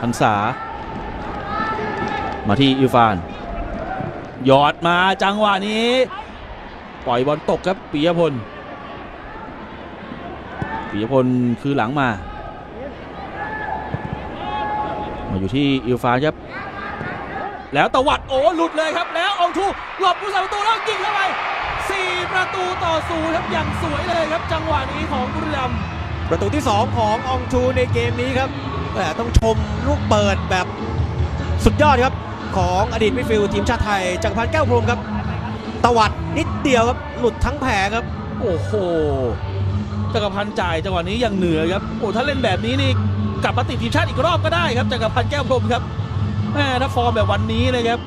พันษา มาที่อิฟานหยอดมาจังหวะนี้ ปล่อยบอลตกครับปิยพลปิยพลคือหลังมา มาอยู่ที่อิรฟานครับ แล้วตวัดโอ้หลุดเลยครับ แล้วอองทูหลบผู้สาประตูแล้วยิงเข้าไป4ประตูต่อศูนย์ครับอย่างสวยเลยครับจังหวะนี้ของบุรีรัมย์ประตูที่ 2 ของอองชูในเกมนี้ครับ แต่ต้องชมลูกเปิดแบบสุดยอดครับ ของอดีตมิดฟิลด์ทีมชาติไทย จักรพันธ์แก้วพรหมครับ ตวัดนิดเดียวครับ หลุดทั้งแผงครับ โอ้โหจักรพันธ์จ่ายจังหวะนี้ยังเหนือครับโอ้ถ้าเล่นแบบนี้นี่กลับมาติดทีมชาติอีกรอบก็ได้ครับจักรพันธ์แก้วพรหมครับแม่ถ้าฟอร์มแบบวันนี้เลยครับ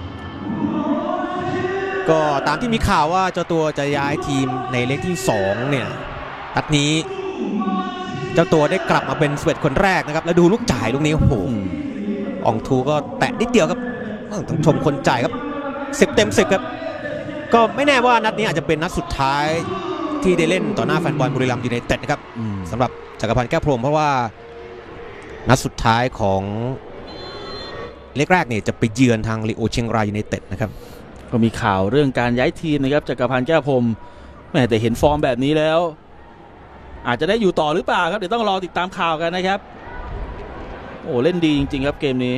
ก็ตามที่มีข่าวว่าเจ้าตัวจะย้ายทีมในเล็กที่ 2 เนี่ยนัดนี้ เจ้าตัวได้กลับมาเป็นสเวตคนแรกนะครับแล้วดูลูกจ่ายลูกนี้โอ้โหอองทูก็แตะนิดเดียวครับเออต้องชมคนจ่ายครับสิบเต็มสิบครับก็ไม่แน่ว่านัดนี้อาจจะเป็นนัดสุดท้ายที่ได้เล่นต่อหน้าแฟนบอลบุรีรัมย์ยูไนเต็ดนะครับอืมสำหรับจักรพันธ์แก้วพรหมเพราะว่านัดสุดท้ายของเล็กแรกเนี่ยจะไปเยือนทางลีโอเชียงรายยูไนเต็ดนะครับก็มีข่าวเรื่องการย้ายทีมนะครับจักรพันธ์แก้วพรหมแม่แต่เห็นฟอร์มแบบนี้แล้ว อาจจะได้อยู่ต่อหรือเปล่าครับเดี๋ยวต้องรอติดตามข่าวกันนะครับ โอ้เล่นดีจริง ๆ ครับเกมนี้